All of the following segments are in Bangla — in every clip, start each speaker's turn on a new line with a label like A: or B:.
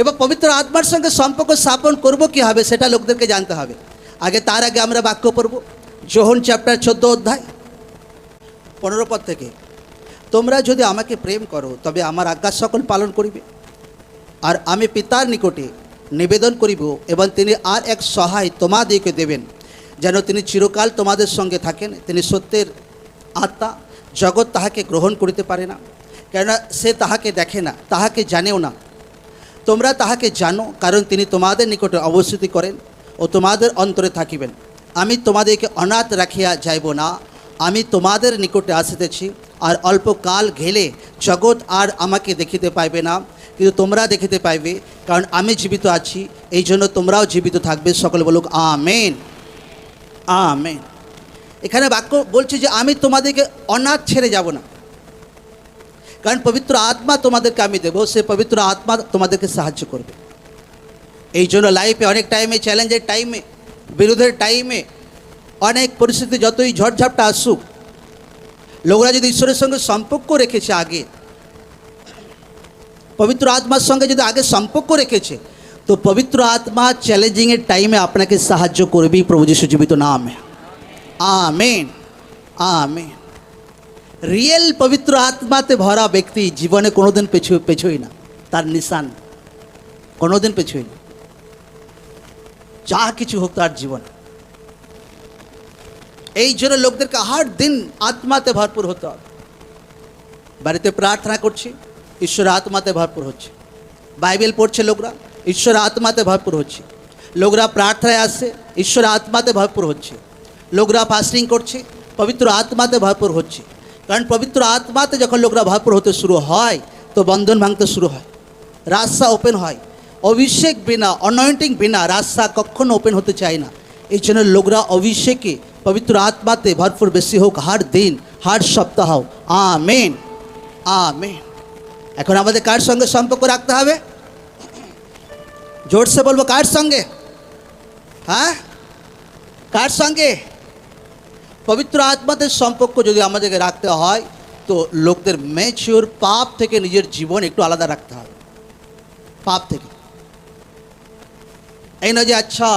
A: এবং পবিত্র আত্মার সঙ্গে সম্পর্ক স্থাপন করব কি হবে সেটা লোকদেরকে জানতে হবে। আগে তার আগে আমরা বাক্য পড়ব। যোহন চ্যাপ্টার চোদ্দ অধ্যায়, পনেরো পদ থেকে। তোমরা যদি আমাকে প্রেম করো, তবে আমার আজ্ঞা সকল পালন করিবে। আর আমি পিতার নিকটে নিবেদন করিব এবং তিনি আর এক সহায় তোমাদিকে দেবেন, যেন তিনি চিরকাল তোমাদের সঙ্গে থাকেন। তিনি সত্যের আত্মা, জগৎ তাহাকে গ্রহণ করিতে পারে না, কেননা সে তাহাকে দেখে না, তাহাকে জানেও না। তোমরা তাহাকে জানো, কারণ তিনি তোমাদের নিকটে অবস্থিতি করেন ও তোমাদের অন্তরে থাকিবেন। আমি তোমাদেরকে অনাথ রাখিয়া যাইব না, আমি তোমাদের নিকটে আসিতেছি, আর অল্প কাল ঘেলে জগৎ আর আমাকে দেখিতে পাইবে না, কিন্তু তোমরা দেখিতে পাইবে, কারণ আমি জীবিত আছি, এই জন্য তোমরাও জীবিত থাকবে, সকলে বলুক, আমেন। আমেন। এখানে বাক্য বলছে যে, আমি তোমাদেরকে অনাথ ছেড়ে যাব না। কারণ পবিত্র আত্মা তোমাদেরকে আমি দেবো, সে পবিত্র আত্মা তোমাদেরকে সাহায্য করবে। এই জন্য লাইফে অনেক টাইমে চ্যালেঞ্জের টাইমে বিরোধের টাইমে অনেক পরিস্থিতি যতই ঝড়ঝাপটা আসুক, লোকরা যদি ঈশ্বরের সঙ্গে সম্পর্ক রেখেছে আগে, পবিত্র আত্মার সঙ্গে যদি আগে সম্পর্ক রেখেছে, তো পবিত্র আত্মা চ্যালেঞ্জিংয়ের টাইমে আপনাকে সাহায্য করবেই প্রভু যিশু জীবিত নামে। আমেন। আমেন। রিয়েল পবিত্র আত্মাতে ভরা ব্যক্তি জীবনে কোনোদিন পেছু, পেছোই না। তার নিশান কোনোদিন পেছোই না। যা কিছু হোক তার জীবন। এই জন্য লোকদেরকে হার দিন আত্মাতে ভরপুর হতে হবে। বাড়িতে প্রার্থনা করছি ঈশ্বর আত্মাতে ভরপুর হচ্ছে। বাইবেল পড়ছে লোকরা ঈশ্বর আত্মাতে ভরপুর হচ্ছে। লোকরা প্রার্থনায় আসছে ঈশ্বর আত্মাতে ভরপুর হচ্ছে। লোকরা ফাস্টিং করছে, পবিত্র আত্মাতে ভরপুর হচ্ছে। কারণ পবিত্র আত্মাতে যখন লোকরা ভরপুর হতে শুরু হয়, তো বন্ধন ভাঙতে শুরু হয়, রাস্তা ওপেন হয়। অভিষেক বিনা অনয়েন্টিং বিনা রাস্তা কখনো ওপেন হতে চায় না। এই জন্য লোকরা অভিষেকে পবিত্র আত্মাতে ভরপুর বেশি হোক হার দিন, হার সপ্তাহ। আমেন। আমেন। এখন আমাদের কার সঙ্গে সম্পর্ক রাখতে হবে? জোরসে বলব কার সঙ্গে? হ্যাঁ? কার সঙ্গে? পবিত্র আত্মাদের সম্পর্ক যদি আমাদেরকে রাখতে হয়, তো লোকদের ম্যাচিওর পাপ থেকে নিজের জীবন একটু আলাদা রাখতে হবে। পাপ থেকে। এই নয় যে আচ্ছা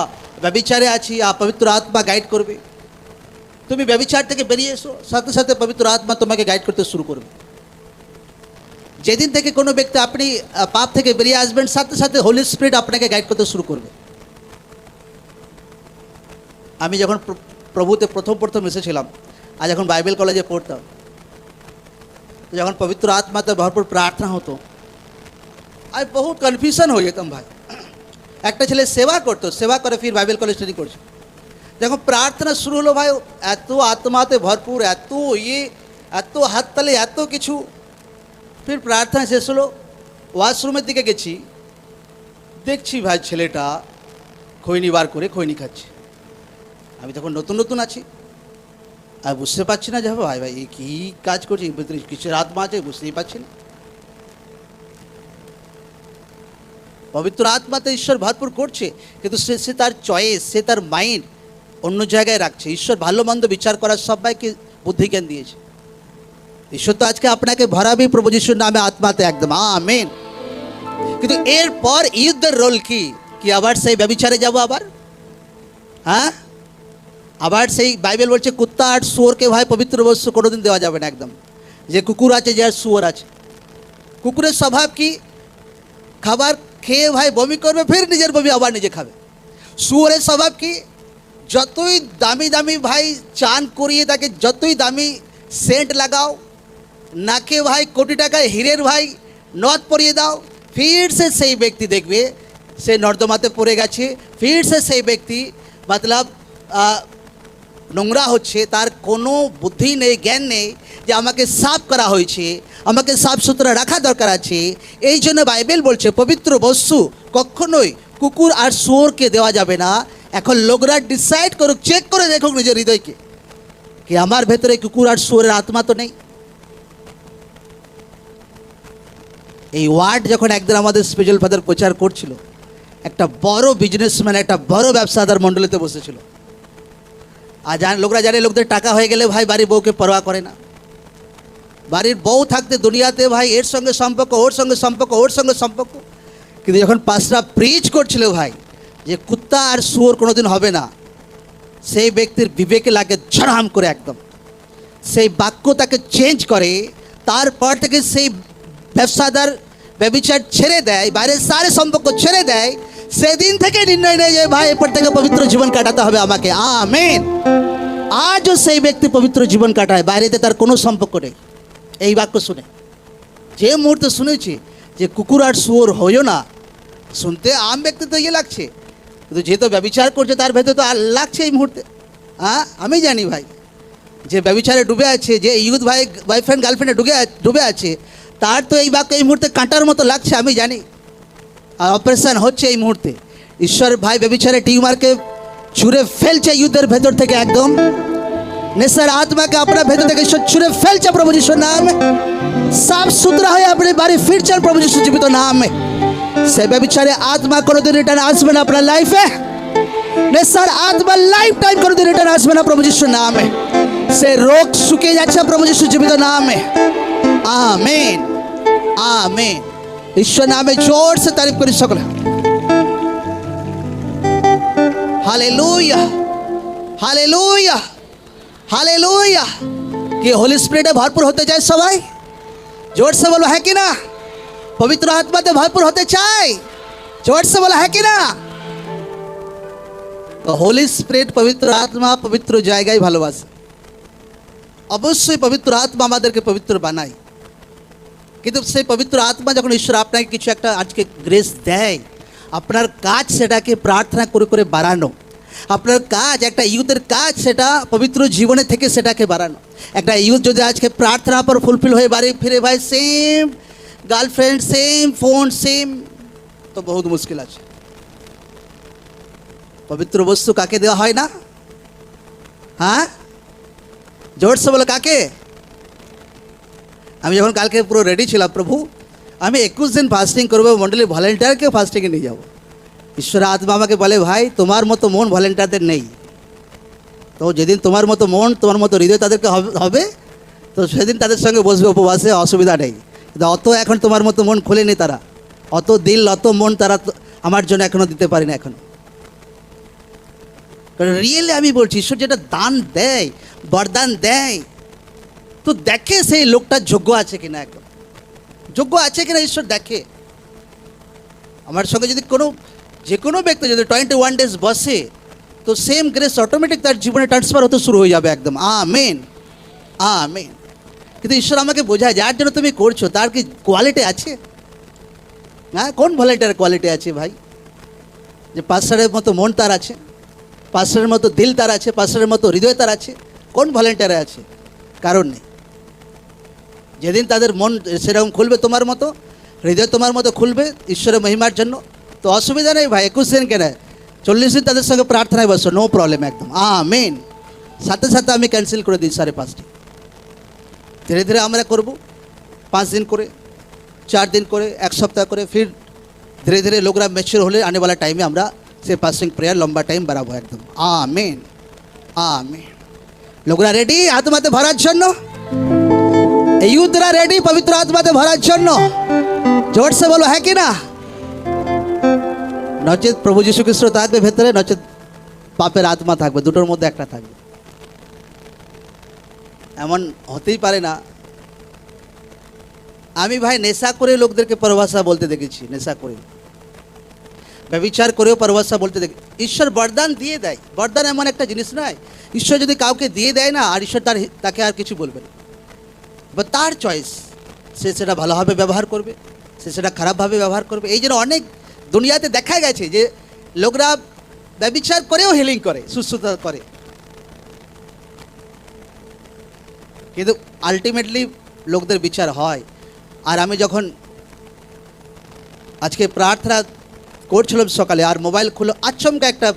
A: ব্যবিচারে আছি, আর পবিত্র আত্মা গাইড করবে। তুমি ব্যবিচার থেকে বেরিয়ে এসো, সাথে সাথে পবিত্র আত্মা তোমাকে গাইড করতে শুরু করবে। যেদিন থেকে কোনো ব্যক্তি আপনি পাপ থেকে বেরিয়ে আসবেন, সাথে সাথে হোলি স্পিরিট আপনাকে গাইড করতে শুরু করবে। আমি যখন প্রভুতে প্রথম প্রথম এসেছিলাম। আর যখন বাইবেল কলেজে পড়তাম। যখন পবিত্র আত্মাতে ভরপুর প্রার্থনা হতো, আমি বহুত কনফিউশন হয়ে যেতাম ভাই। একটা ছেলে সেবা করতো, সেবা করে ফির বাইবেল কলেজ স্টাডি করছে। যখন প্রার্থনা শুরু হলো ভাই, এত আত্মাতে ভরপুর, এত ইয়ে এত হাততালে, এত কিছু। ফির প্রার্থনা শেষ হলো, ওয়াশরুমের দিকে গেছি। দেখছি ভাই ছেলেটা খৈনি বার করে খৈনি খাচ্ছে। আমি তখন নতুন নতুন আছি। আর বুঝতে পারছি না যে ভাই ভাই, এ কী কাজ করছি? কিসের আত্মা আছে বুঝতেই পারছি না। পবিত্র আত্মাতে ঈশ্বর ভরপুর করছে, কিন্তু সে সে তার চয়েস সে তার মাইন্ড অন্য জায়গায় রাখছে। ঈশ্বর ভালো, মন্দ বিচার করার সবাইকে বুদ্ধি জ্ঞান দিয়েছে। ঈশ্বর তো আজকে আপনাকে ভরাবে প্রভু যিশুর নামে আত্মাতে একদম, আমেন। কিন্তু এরপর ইউদ্ধের রোল কি? কি আবার সেই ব্যবিচারে যাব আবার? হ্যাঁ? আবার সেই বাইবেল বলছে, কুত্তা আর শুয়োরকে ভাই পবিত্র বস্তু কোনোদিন দেওয়া যাবে না একদম। যে কুকুর আছে, যে আর শুয়োর আছে। কুকুরের স্বভাব কি? খাবার খেয়ে ভাই বমি করবে, ফের নিজের বমি আবার নিজে খাবে। শুয়োরের স্বভাব কি? যতই দামি দামি ভাই চান করিয়ে তাকে যতই দামি সেন্ট লাগাও, নাকে ভাই কোটি টাকায় হীরের ভাই নথ পরিয়ে দাও, ফির সে সেই ব্যক্তি দেখবে, সে নর্দমাতে পড়ে গেছে, ফির সে সেই ব্যক্তি, মতলব নোংরা হচ্ছে, তার কোনো বুদ্ধি নেই, জ্ঞান নেই যে আমাকে সাফ করা হয়েছে, আমাকে সাফ সুতরা রাখা দরকার আছে। এই জন্য বাইবেল বলছে, পবিত্র বস্তু কখনোই কুকুর আর শুয়োরকে দেওয়া যাবে না। এখন লোকরা ডিসাইড করুক চেক করে দেখুক নিজের হৃদয়কে। কি আমার ভেতরে কুকুর আর শুয়োরের আত্মা তো নেই? এই ওয়ার্ড যখন একদিন আমাদের স্পেশাল ফাদার প্রচার করছিল, একটা বড় বিজনেসম্যান একটা বড় ব্যবসাদার মণ্ডলীতে বসেছিল। আর লোকরা জানে লোকদের টাকা হয়ে গেলে ভাই বাড়ির বউকে পরোয়া করে না। বাড়ির বউ থাকতে দুনিয়াতে ভাই এর সঙ্গে সম্পর্ক, ওর সঙ্গে সম্পর্ক, ওর সঙ্গে সম্পর্ক। কিন্তু যখন পাঁচটা প্রিচ করছিল ভাই, যে কুত্তা আর শুয়োর কোনোদিন হবে না, সেই ব্যক্তির বিবেকে লাগে ঝড়াম করে একদম। সেই বাক্য তাকে চেঞ্জ করে, তারপর থেকে সেই ব্যবসাদার, ব্যবচার ছেড়ে দেয়, বাইরের সারে সম্পর্ক ছেড়ে দেয় সেদিন থেকে নির্ণয় নেয় যে ভাই, এরপর থেকে পবিত্র জীবন কাটাতে হবে আমাকে। আমেন। আজও সেই ব্যক্তি পবিত্র জীবন কাটায়, বাইরেতে তার কোনো সম্পর্ক নেই। এই বাক্য শুনে। যে মুহূর্তে শুনেছি যে কুকুর আর শুয়োর হইও না, শুনতে আম ব্যক্তি তো ইয়ে লাগছে। কিন্তু যেহেতু ব্যবচার করছে, তার ভেতরে তো আর লাগছে এই মুহূর্তে। হ্যাঁ আমি জানি ভাই। যে ব্যবচারে ডুবে আছে, যে ইউথ ভাই বয়ফ্রেন্ড গার্লফ্রেন্ডে ডুবে ডুবে আছে, তার তো এই বাক্য এই মুহূর্তে কাঁটার মতো লাগছে, আমি জানি। অপারেশন হচ্ছে এই মুহূর্তে। ঈশ্বর ভাই ব্যবচারে টিউমারকে ছুঁড়ে ফেলছে ইউথের ভেতর থেকে একদম। নেশার আত্মাকে আপনার ভেতর থেকে ঈশ্বর ছুঁড়ে ফেলছে প্রভু যিশুর নাম। সাফ সুতরা হয়ে আপনি বাড়ি ফিরছেন প্রভু যিশু জীবিত নামে। সে ব্যবচারে আত্মা কোনোদিন রিটার্ন আসবে না আপনার লাইফে নেশার আত্মা লাইফ টাইম কোনোদিন রিটার্ন আসবে না প্রভু যিশুর নামে। সে রোগ শুকিয়ে যাচ্ছে প্রভু যিশু জীবিত নামে। আমেন। আমেন। ঈশ্বর নামে জোর সে তারিফ করি সকলে হালেলুয়া হালেলুয়া হালেলুয়া কি হোলি স্পিরিটে ভরপুর হতে চায় সবাই জোর সে বলো হ্যাঁ কি না পবিত্র আত্মাতে ভরপুর হতে চাই জোর সে বলো হ্যাঁ কি না তো হোলি স্পিরিট পবিত্র আত্মা পবিত্র জায়গায় ভালোবাসে অবশ্যই পবিত্র আত্মা আমাদেরকে পবিত্র বানায় কিন্তু সেই পবিত্র আত্মা যখন ঈশ্বর আপনাকে কিছু একটা আজকে গ্রেস দেয় আপনার কাজ সেটাকে প্রার্থনা করে করে বাড়ানো আপনার কাজ একটা ইউথের কাজ সেটা পবিত্র জীবনে থেকে সেটাকে বাড়ানো একটা ইউথ যদি আজকে প্রার্থনা পর ফুলফিল হয়ে বাড়ি ফিরে ভাই same girlfriend same phone same তো বহুত মুশকিল আছে পবিত্র বস্তু কাকে দেওয়া হয় না হ্যাঁ জোরসে বলো কাকে আমি যখন কালকে পুরো রেডি ছিলাম, প্রভু, আমি একুশ দিন ফাস্টিং করব, মন্ডলী ভলেন্টিয়ারকে ফাস্টিংয়ে নিয়ে যাব। ঈশ্বর আত্মা আমাকে বলে, ভাই, তোমার মতো মন ভলেন্টিয়ারদের নেই। তো যেদিন তোমার মতো মন, তোমার মতো হৃদয় তাদেরকে হবে- তো সেদিন তাদের সঙ্গে বসবে, উপবাসে, অসুবিধা নেই। কিন্তু অত এখন তোমার মতো মন খোলেনি তারা। অত দিল, অত মন তারা আমার জন্য এখনও দিতে পারি না এখনও কারণ রিয়েলি আমি বলছি, ঈশ্বর যেটা দান দেয়, বরদান দেয় তো দেখে সেই লোকটা যোগ্য আছে কিনা একদম। যোগ্য আছে কিনা ঈশ্বর দেখে। আমার সঙ্গে যদি কোনো, যে কোনো ব্যক্তি যদি টোয়েন্টি ওয়ান ডেজ বসে, তো সেম গ্রেস অটোমেটিক তার জীবনে ট্রান্সফার হতে শুরু হয়ে যাবে একদম। আ মেন আ মেন কিন্তু ঈশ্বর আমাকে বোঝায় যার জন্য তুমি করছ, তার কি কোয়ালিটি আছে? হ্যাঁ কোন ভলেন্টিয়ার কোয়ালিটি আছে ভাই? যে পাঁচশোরের মতো মন তার আছে পাঁচশোরের মতো দিল তার আছে পাঁচশোরের মতো হৃদয় তার আছে, কোন ভলেন্টিয়ারে আছে? কারণ নেই। যেদিন তাদের মন সেরকম খুলবে তোমার মতো, হৃদয় তোমার মতো খুলবে ঈশ্বরের মহিমার জন্য, তো অসুবিধা নেই ভাই, একুশ দিন কেন চল্লিশ দিন তাদের সঙ্গে প্রার্থনায় বসো নো প্রবলেম একদম। আ মেন সাথে সাথে আমি ক্যান্সেল করে দিই সাড়ে পাঁচটি। ধীরে ধীরে আমরা করব, পাঁচ দিন করে, চার দিন করে, এক সপ্তাহ করে ফির ধীরে ধীরে লোকরা ম্যাচিওর হলে আনেওয়ালা টাইমে আমরা সে পাসিং প্রেয়ার লম্বা টাইম বাড়াবো একদম। আ মেন আ মেন লোকরা রেডি আত্মাতে ভরার জন্য? এই ইউথরা রেডি পবিত্র আত্মাতে ভরার জন্য। জোরসে বলো হ্যাঁ কি না? নচেত প্রভু যীশু খ্রিস্ট থাকবে, ভেতরে নচেত পাপের আত্মা থাকবে, দুটোর মধ্যে একটা থাকবে। এমন হতেই পারে না। আমি ভাই নেশা করে লোকদেরকে পরভাষা বলতে দেখেছি, নেশা করে। ব্যবিচার করেও পরভাষা বলতে দেখি ঈশ্বর বরদান দিয়ে দেয়। বরদান এমন একটা জিনিস নয়। ঈশ্বর যদি কাউকে দিয়ে দেয় না, আর ঈশ্বর তার তাকে আর কিছু বলবে না। বা তার চয়েস সে সেটা ভালোভাবে ব্যবহার করবে, সে সেটা খারাপভাবে ব্যবহার করবে। এই জন্য অনেক দুনিয়াতে দেখা গেছে যে লোকরা ব্যবিচার করেও হিলিং করে, সুস্থতা করে। কিন্তু আলটিমেটলি লোকদের বিচার হয়। আর আমি যখন আজকে প্রার্থনা করছিলাম সকালে, আর মোবাইল খুলে আচমকা একটা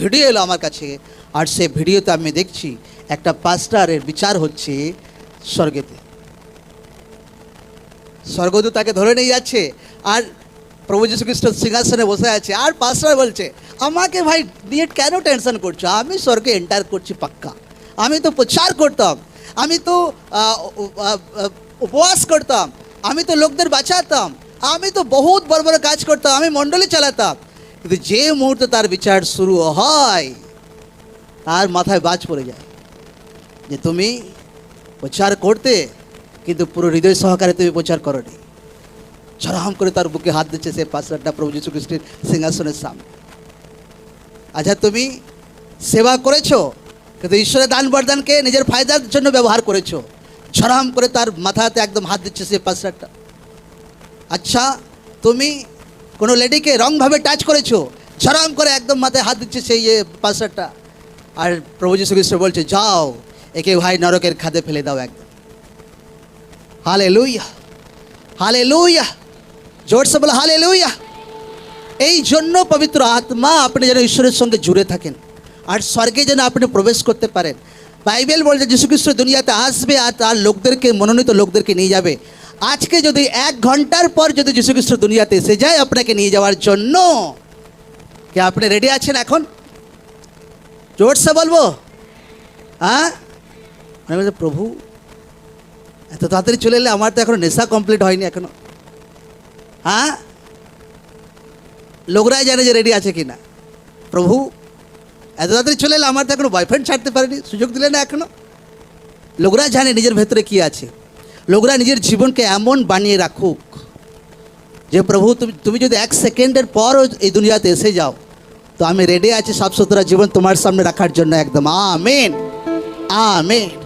A: ভিডিও এলো আমার কাছে, আর সে ভিডিওতে আমি দেখছি একটা পাস্টারের বিচার হচ্ছে স্বর্গেতে। স্বর্গদূত তাকে ধরে নিয়ে যাচ্ছে আর প্রভু যীশু খ্রিস্ট সিংহাসনে বসে আছে। আর পাস্টার বলছে, আমাকে ভাই নিয়ে কেন টেনশন করছ? আমি স্বর্গে এন্টার করছি পাক্কা। আমি তো প্রচার করতাম। আমি তো উপবাস করতাম। আমি তো লোকদের বাঁচাতাম। আমি তো বহুত বড় বড় কাজ করতাম। আমি মণ্ডলী চালাতাম। কিন্তু যে মুহূর্তে তার বিচার শুরু হয়, তার মাথায় বাজ পড়ে যায় যে তুমি প্রচার করতে, কিন্তু পুরো হৃদয় সহকারে তুমি প্রচার করনি। ঝরাম করে তার বুকে হাত দিচ্ছে সে পাঁচটা প্রভু যীশু খ্রিস্টের সিংহাসনের সামনে। আচ্ছা তুমি সেবা করেছ, কিন্তু ঈশ্বরের দান বরদানকে নিজের ফায়দার জন্য ব্যবহার করেছ। ঝরাম করে তার মাথাতে একদম হাত দিচ্ছে সে পাঁচটা আচ্ছা তুমি কোনো লেডিকে রংভাবে টাচ করেছ? ঝরাম করে একদম মাথায় হাত দিচ্ছে সেই ইয়ে পাঁচটা আর প্রভু যীশু খ্রিস্ট বলছে, যাও একে ভাই নরকের খাদে ফেলে দাও একদম হালে লুইয়া হালে লুইয়া জোরসে বলে হালে লুইয়া এই জন্য পবিত্র আত্মা আপনি যেন ঈশ্বরের সঙ্গে জুড়ে থাকেন, আর স্বর্গে যেন আপনি প্রবেশ করতে পারেন। বাইবেল বলছে যীশুখ্রিস্ট দুনিয়াতে আসবে আর তার লোকদেরকে, মনোনীত লোকদেরকে নিয়ে যাবে। আজকে যদি এক ঘণ্টার পর যদি যীশুখ্রিস্ট দুনিয়াতে এসে যায় আপনাকে নিয়ে যাওয়ার জন্য। কি আপনি রেডি আছেন এখন? জোরসে বলব? হ্যাঁ? আমি বলছি, প্রভু, এত তাড়াতাড়ি চলে এলে আমার তো এখনও নেশা কমপ্লিট হয়নি এখনও। হ্যাঁ? লোকরাই জানে যে রেডি আছে কি না প্রভু, এত তাড়াতাড়ি চলে এলে আমার তো এখনও বয়ফ্রেন্ড ছাড়তে পারেনি, সুযোগ দিলে না এখনও? লোকরা জানে নিজের ভেতরে কি আছে। লোকরা নিজের জীবনকে এমন বানিয়ে রাখুক যে, প্রভু, তুমি তুমি যদি এক সেকেন্ডের পরও এই দুনিয়াতে এসে যাও, তো আমি রেডি আছি সাফ সুতরা জীবন তোমার সামনে রাখার জন্য একদম। Amen amen.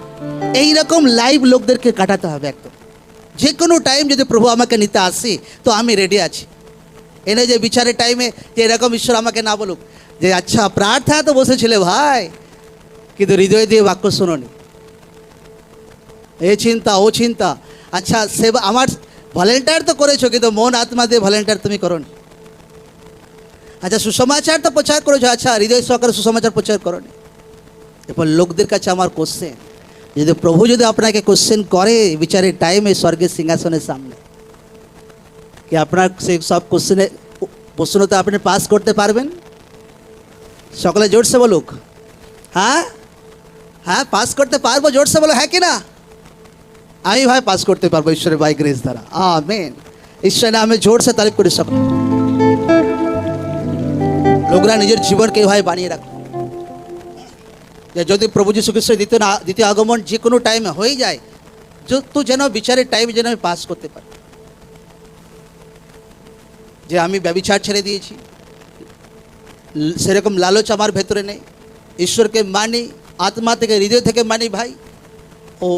A: এইরকম লাইভ লোকদেরকে কাটাতে হবে একদম। যে কোনো টাইম যদি প্রভু আমাকে নিতে আসে, তো আমি রেডি আছি। এনে যে বিচারের টাইমে যে এরকম ঈশ্বর আমাকে না বলুক, যে আচ্ছা প্রার্থনা তো বসেছিলে ভাই, কিন্তু হৃদয় দিয়ে বাক্য শোনোনি। এ চিন্তা, ও চিন্তা আচ্ছা সেবা আমার ভলেন্টিয়ার তো করেছ, কিন্তু মন, আত্মা দিয়ে ভলেন্টিয়ার তুমি করনি। আচ্ছা সুসমাচার তো প্রচার করেছ আচ্ছা হৃদয় সহকারে সুসমাচার প্রচার করনি। এরপর লোকদের কাছে আমার কোশ্চেন যদি প্রভু যদি আপনাকে কোশ্চেন করে বিচারের টাইমে স্বর্গের সিংহাসনের সামনে কি আপনার সেই সব কোশ্চেনে প্রশ্নতে আপনি পাস করতে পারবেন সকলে জোরসে বলুক হ্যাঁ হ্যাঁ পাস করতে পারব জোরসে বলো হ্যাঁ কি না আমি ভাই পাস করতে পারব ঈশ্বরের বাই গ্রেস দ্বারা আমেন ঈশ্বরের নামে জোরসে তারিফ করে সকলে লোকরা নিজের জীবনকে ভাই বানিয়ে রাখো যে যদি প্রভু যীশু খ্রিস্ট দ্বিতীয় দ্বিতীয় আগমন যে কোনো টাইমে হয়ে যায় তো যেন বিচারের টাইম যেন আমি পাস করতে পারি। যে আমি ব্যবিচার ছেড়ে দিয়েছি। সেরকম লালচ আমার ভেতরে নেই। ঈশ্বরকে মানি, আত্মা থেকে, হৃদয় থেকে মানি ভাই। ও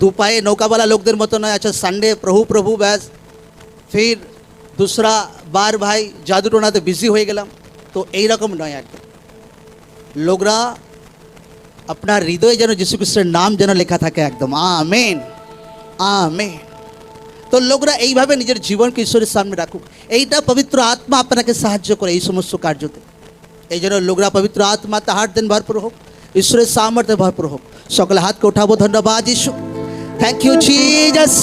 A: দু পায়ে নৌকাওয়ালা লোকদের মতো নয় আচ্ছা সানডে প্রভু প্রভু, ব্যাস। ফির দুসরা বার ভাই, জাদুটোনাতে বিজি হয়ে গেলাম। তো এইরকম নয় একদম। লোকরা আপনার হৃদয়ে যেন যীশু খ্রিস্টের নাম যেন লেখা থাকে একদম আমেন আমেন তো লোকরা এইভাবে নিজের জীবনকে ঈশ্বরের সামনে রাখুক এইটা পবিত্র আত্মা আপনাকে সাহায্য করে এই সমস্ত কার্যতে এই জন্য লোকরা পবিত্র আত্মা তাহার দিন ভরপুর হোক ঈশ্বরের সামর্থ্যে ভরপুর হোক সকলে হাতকে উঠাবো ধন্যবাদ ইস্যু থ্যাংক ইউ জিজাস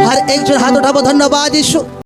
A: হর একজন হাত উঠাবো ধন্যবাদ ইস্যু